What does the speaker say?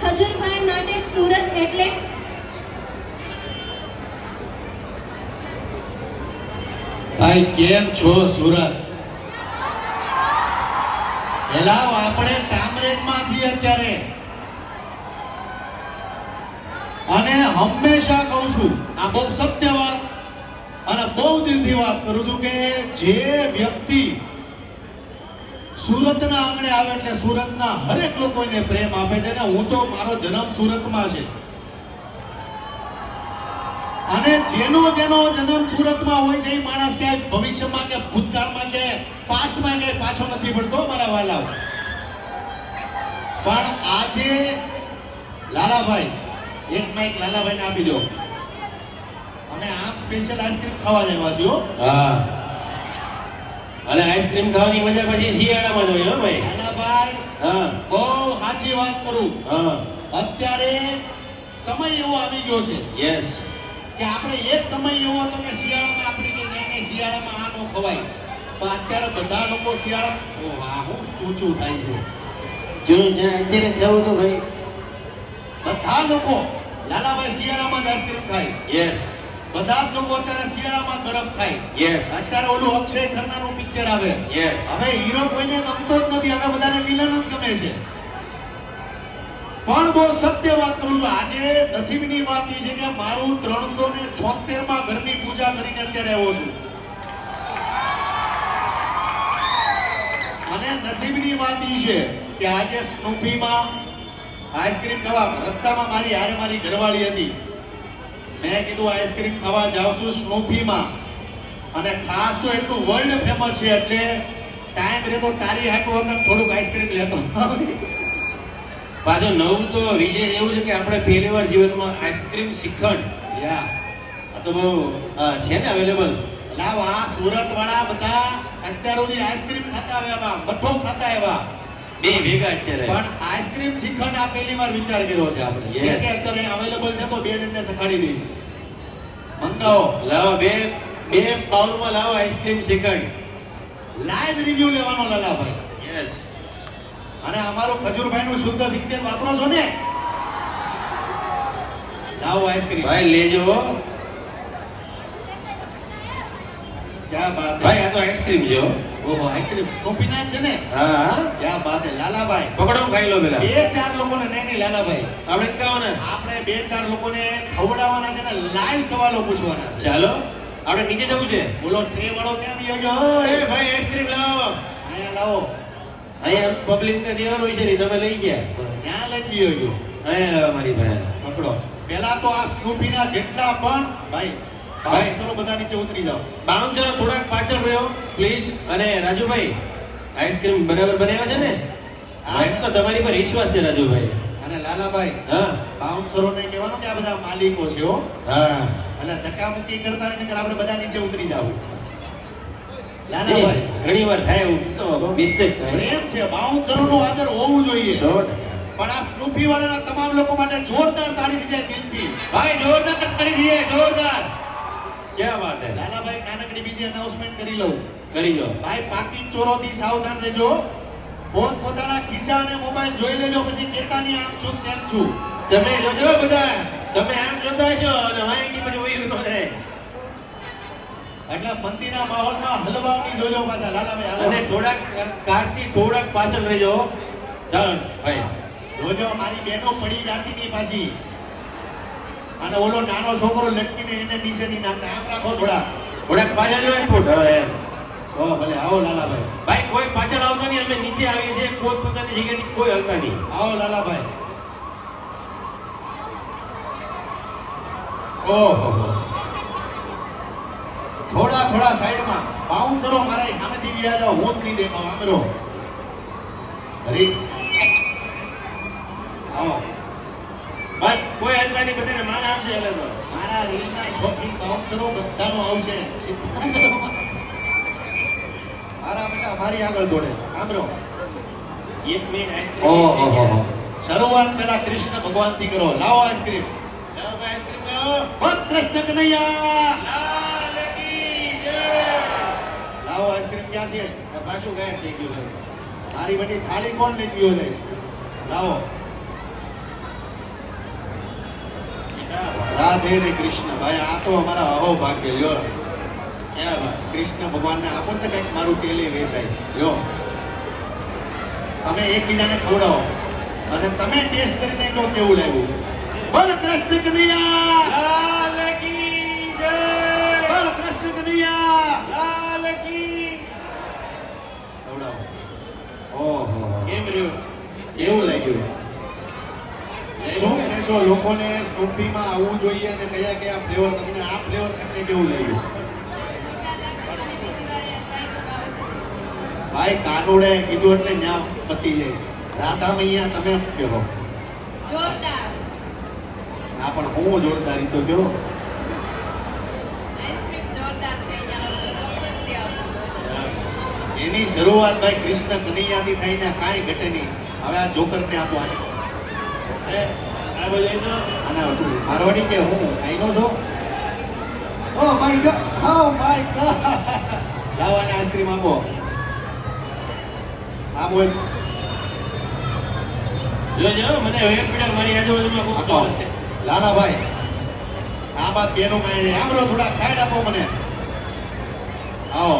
ખજુરભાઈ માટે સુરત એટલે? ભાઈ કેમ છો સુરત? એલાવ આપણે હંમેશા કહું છું, આ બહુ સત્ય વાત અને બહુ દિલથી વાત કરું છું કે જે વ્યક્તિ સુરતના આંગણે આવે એટલે સુરતના હરેક લોકોને પ્રેમ આપે છે ને હું તો મારો જન્મ સુરતમાં છે. અને જેનો જેનો જન્મ સુરતમાં હોય છે એ માણસ ક્યાંય ભવિષ્યમાં કે ભૂતકાળમાં કે પાસ્ટમાં કે પાછો નથી પડતો મારા વાલા. પણ આજે લાલાભાઈ એક માઇક લાલાભાઈને આપી દો. અમે આમ સ્પેશિયલ આઈસ્ક્રીમ ખાવા જ આવ્યા છીએ હો. અને આઈસ્ક્રીમ ખાવાની મજા પછી શિયાળામાં જોઈએ હોય હો ભાઈ. લાલાભાઈ હા. બહુ સાચી વાત કરું. હા. અત્યારે સમય એવો આવી ગયો છે યસ કે આપણે એક સમય એવો હતો કે શિયાળામાં આપણે કે નહીં નહીં શિયાળામાં આ ન ખવાય. પણ અત્યારે બધા લોકો શિયાળા આ હું ચૂચું થાય છે. જો અત્યારે જવું તો ભાઈ. બધા લોકો લાલાભાઈ શિયાળામાં આઈસ્ક્રીમ ખાય. યસ બધા જ લોકો અત્યારે શિયાળામાં બરફ ખાય. યસ અત્યારે ઓલું અક્ષય ખન્નાનું પિક્ચર આવે. યસ હવે હીરો કોઈને ગમતો જ નથી. હવે બધાને વિલન જ ગમે છે. પણ બહુ સત્ય વાત કરું છું. આજે નસીબની વાત એ છે કે મારું ત્રણસો ને છોતેરમાં ઘરની પૂજા કરીને અત્યારે આવ્યો છું. અને નસીબની વાત એ છે કે આજે સ્નૂપીમાં આઈસ્ક્રીમ ખાવા રસ્તામાં મારી હારે મારી ઘરવાળી હતી. મેં કીધું આઈસ્ક્રીમ ખાવા જાઉં છું સ્નૂપીમાં અને ખાસ તો એટલું વર્લ્ડ ફેમસ છે એટલે ટાઈમ રહેતો તારી હાટું વગર થોડુંક આઈસ્ક્રીમ લેતો. પાછો નવું તો વિજય એવું છે કે આપણે પહેલી વાર જીવનમાં આઈસ્ક્રીમ શ્રીખંડ યા આ તો બહુ છે ને અવેલેબલ લાવ આ સુરત વાળા બધા અત્યારોની આઈસ્ક્રીમ ખાતા આવ્યા મઠો ખાતા આવ્યા. બે ભેગા અત્યારે પણ આઈસ્ક્રીમ શ્રીખંડ આ પહેલી વાર વિચાર કર્યો છે આપણે. જે કે અત્યારે અવેલેબલ છે તો બે જણને સખાડી દઈએ. મંગાવો. લાવો બે બે બાઉલમાં લાવો આઈસ્ક્રીમ શ્રીખંડ લાઈવ રિવ્યુ લેવાનો લાલાભાઈ. યસ અને અમારું ખજૂરભાઈ નું શુદ્ધ સિત્તેર વાપરો છો ને? લાવો આઈસ્ક્રીમ. ભાઈ લેજો. ક્યાં બાત ભાઈ આ તો આઈસ્ક્રીમ જો ઓહો આઈસ્ક્રીમ કોપીના છે ને? હા હા. ક્યાં બાત હે લાલાભાઈ. પકડો ખાઈ લો પેલા. બે ચાર લોકોને નહીં નહીં લાલાભાઈ. આપણે કાવો ને આપણે બે ચાર લોકોને ખવડાવવાના છે ને લાઈવ સવાલો પૂછવાના ચાલો. આપણે નીચે જવું છે. બોલો ટ્રે વાળો કેમ બી ગયો એ ભાઈ આઈસ્ક્રીમ લાવો. અહીંયા લાવો. અહીંયા પબ્લિક ને દેવાનું હોય છે ને તમે લઈ ગયા. ક્યાં લઈ ગયો અહીંયા લાવો મારી ભાઈ. પકડો. પેલા તો આ સ્કૂપીના જેટલા પણ ભાઈ ભાઈ ચલો બધા નીચે ઉતરી જાઓ. બાઉન્સરો થોડાક પાછળ રહ્યો પ્લીઝ અને રાજુભાઈ આઈસ્ક્રીમ બરાબર બનાવ્યા છે ને? આજ તો તમારી પર વિશ્વાસ છે રાજુભાઈ. અને લાલાભાઈ હા. બાઉન્સરોને કહેવાનું કે આ બધા માલિકો છે હો. હા. એટલે ધક્કામુક્કી કરતા નહીં આપણે બધા નીચે ઉતરી જાવ. લાલાભાઈ. ઘણી વાર થાય એવું તો મિસ્ટેક થાય. પ્રેમ છે બાઉન્સરોનું આદર હોવું જોઈએ. પણ આ સ્નૂપી વાળાના તમામ લોકો માટે જોરદાર તાળી દીજાય દિલથી. ભાઈ જોરદાર કરી દઈએ જોરદાર. ક્યાં વાત હે? લાલાભાઈ નાનકડી બીજી અનાઉન્સમેન્ટ કરી લઉં. કરી દો ભાઈ ચોરોથી સાવધાન રહેજો. પોત પોતાના ખિસ્સા અને મોબાઈલ જોઈ લેજો પછી કહેતા આમ છું તેમ છું. તમે જોજો બધા. તમે આમ જોતા છો અને વાંકી પછી વયું તો રહે. એટલે મંદિરના માહોલમાં હલવાવની જોજો પાછા લાલાભાઈ અને થોડાક કારથી થોડાક પાછળ રહેજો. ચાલો ભાઈ જોજો મારી બેનો પડી જાતી ની પાછી. અને ઓલો નાનો છોકરો લટકીને એને નીચે ની આમ રાખો થોડા. થોડાક પાછા જો ફૂટ, હવે. ઓ, ભલે, આવો લાલાભાઈ. ભાઈ, કોઈ પાછળ આવતો નહીં અમે નીચે આવીએ છીએ. કોઈ પોતાની જગ્યાથી કોઈ હલતા નહીં. આવો લાલાભાઈ. ઓહો થોડા થોડા સાઈડમાં બાઉન્સરો મારા સામેથી વ્યા જાઓ હું જ નહીં દેખાવ આમરો હરી. આવો. ભાઈ કોઈ નહીં બધાને માન આપશે એટલે તો. મારા રીલના શોખીન બાઉન્સરો બધાનો આવશે. મારા બેટા મારી આગળ દોડે. સાંભળો. એક મિનિટ આઈસ્ક્રીમ શરૂઆત પેલા કૃષ્ણ ભગવાનથી કરો. લાવો આઈસ્ક્રીમ લાવો આઈસ્ક્રીમ ભક્ત કૃષ્ણ કનૈયા. લાવો આઈસ્ક્રીમ ક્યાં છે? પાછું ગાયબ થઈ ગયું છે. મારી બધી થાળી કોણ લઈ ગયો છે લાવો. રાધે રે કૃષ્ણ. ભાઈ આ તો અમારા અહો ભાગ્ય લ્યો. ક્યાં વાત? કૃષ્ણ ભગવાનને આપો ને કંઈક મારું તેલે વેચાય. યો તમે એકબીજાને ખવડાવો. અને તમે ટેસ્ટ કરીને કહો કેવું લાગ્યું. બોલ કૃષ્ણ કનૈયા! લાલ કી જય! બોલ કૃષ્ણ કનૈયા! લાલ કી! ખવડાવો. ઓહો. કેમ રહ્યું? કેવું લાગ્યું? શું લોકોને સ્નૂપીમાં આવવું જોઈએ અને કયા કયા ફ્લેવર તમને આ ફ્લેવર તમને કેવું લાગ્યું? ભાઈ કાનુડે કીધું એટલે ન્યા પતી જાય. રાધા મૈયા તમે કહો જોરદાર. આ પણ હું જોરદાર તો છે આવજો એની શરૂઆત ભાઈ કૃષ્ણ કનૈયાથી થઈને કાંઈ ઘટે નહીં. હવે આ જોકરને આપો આને. આ મારવાડી આપો એક જોજો મને હવે મારી આજુબાજુમાં બહુ આપો છે લાલાભાઈ આ બાદ બેનો કાંઈ નહીં આમ થોડા સાઈડ આપો મને આવો.